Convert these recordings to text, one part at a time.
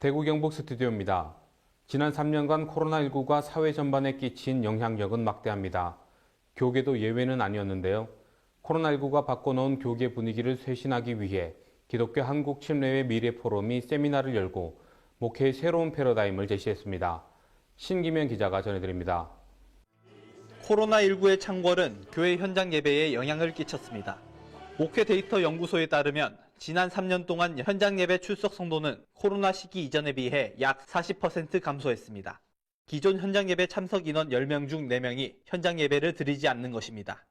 대구 경북 스튜디오입니다. 지난 3년간 코로나19가 사회 전반에 끼친 영향력은 막대합니다. 교계도 예외는 아니었는데요. 코로나19가 바꿔놓은 교계 분위기를 쇄신하기 위해 기독교 한국 침례회 미래 포럼이 세미나를 열고 목회의 새로운 패러다임을 제시했습니다. 신기면 기자가 전해드립니다. 코로나19의 창궐은 교회 현장 예배에 영향을 끼쳤습니다. 목회 데이터 연구소에 따르면 지난 3년 동안 현장 예배 출석 성도는 코로나 시기 이전에 비해 약 40% 감소했습니다. 기존 현장 예배 참석 인원 10명 중 4명이 현장 예배를 드리지 않는 것입니다.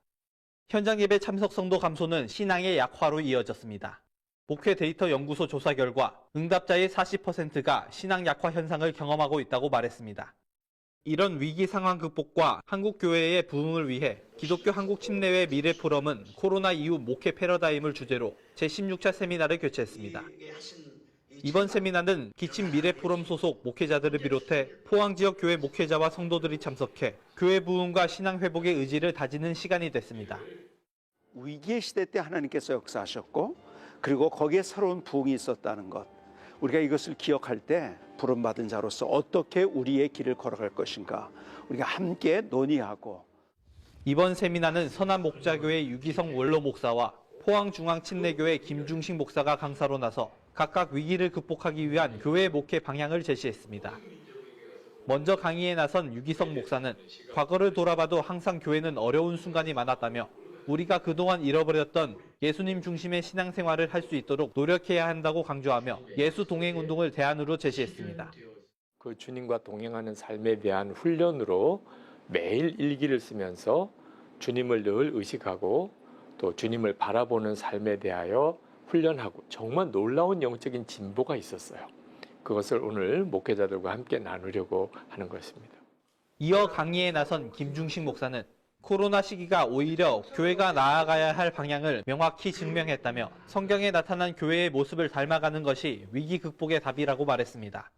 현장 예배 참석 성도 감소는 신앙의 약화로 이어졌습니다. 목회 데이터 연구소 조사 결과 응답자의 40%가 신앙 약화 현상을 경험하고 있다고 말했습니다. 이런 위기 상황 극복과 한국 교회의 부흥을 위해 기독교 한국 침례회 미래 포럼은 코로나 이후 목회 패러다임을 주제로 제16차 세미나를 개최했습니다. 이번 세미나는 기침 미래 포럼 소속 목회자들을 비롯해 포항 지역 교회 목회자와 성도들이 참석해 교회 부흥과 신앙 회복의 의지를 다지는 시간이 됐습니다. 위기의 시대 때 하나님께서 역사하셨고 그리고 거기에 새로운 부흥이 있었다는 것 우리가 이것을 기억할 때 부름받은 자로서 어떻게 우리의 길을 걸어갈 것인가 우리가 함께 논의하고 이번 세미나는 선한 목자교회 유기성 원로 목사와 포항중앙침례교회 김중식 목사가 강사로 나서 각각 위기를 극복하기 위한 교회 목회 방향을 제시했습니다. 먼저 강의에 나선 유기성 목사는 과거를 돌아봐도 항상 교회는 어려운 순간이 많았다며 우리가 그동안 잃어버렸던 예수님 중심의 신앙생활을 할 수 있도록 노력해야 한다고 강조하며 예수 동행 운동을 대안으로 제시했습니다. 그 주님과 동행하는 삶에 대한 훈련으로 매일 일기를 쓰면서 주님을 늘 의식하고 또 주님을 바라보는 삶에 대하여 훈련하고 정말 놀라운 영적인 진보가 있었어요. 그것을 오늘 목회자들과 함께 나누려고 하는 것입니다. 이어 강의에 나선 김중식 목사는 코로나 시기가 오히려 교회가 나아가야 할 방향을 명확히 증명했다며 성경에 나타난 교회의 모습을 닮아가는 것이 위기 극복의 답이라고 말했습니다.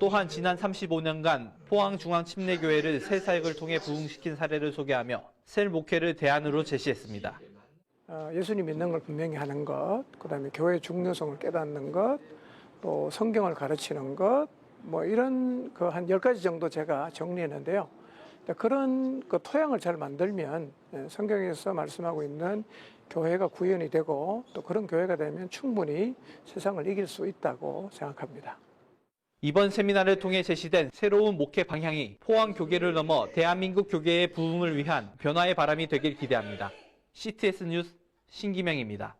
또한 지난 35년간 포항중앙침례교회를 새 사역을 통해 부흥시킨 사례를 소개하며 셀 목회를 대안으로 제시했습니다. 어, 예수님 믿는 걸 분명히 하는 것, 그 다음에 교회의 중요성을 깨닫는 것, 또 성경을 가르치는 것, 뭐 이런 그한열 가지 정도 제가 정리했는데요. 근데 그런 그 토양을 잘 만들면 예, 성경에서 말씀하고 있는 교회가 구현이 되고 또 그런 교회가 되면 충분히 세상을 이길 수 있다고 생각합니다. 이번 세미나를 통해 제시된 새로운 목회 방향이 포항 교계를 넘어 대한민국 교계의 부흥을 위한 변화의 바람이 되길 기대합니다. CTS 뉴스 신기명입니다.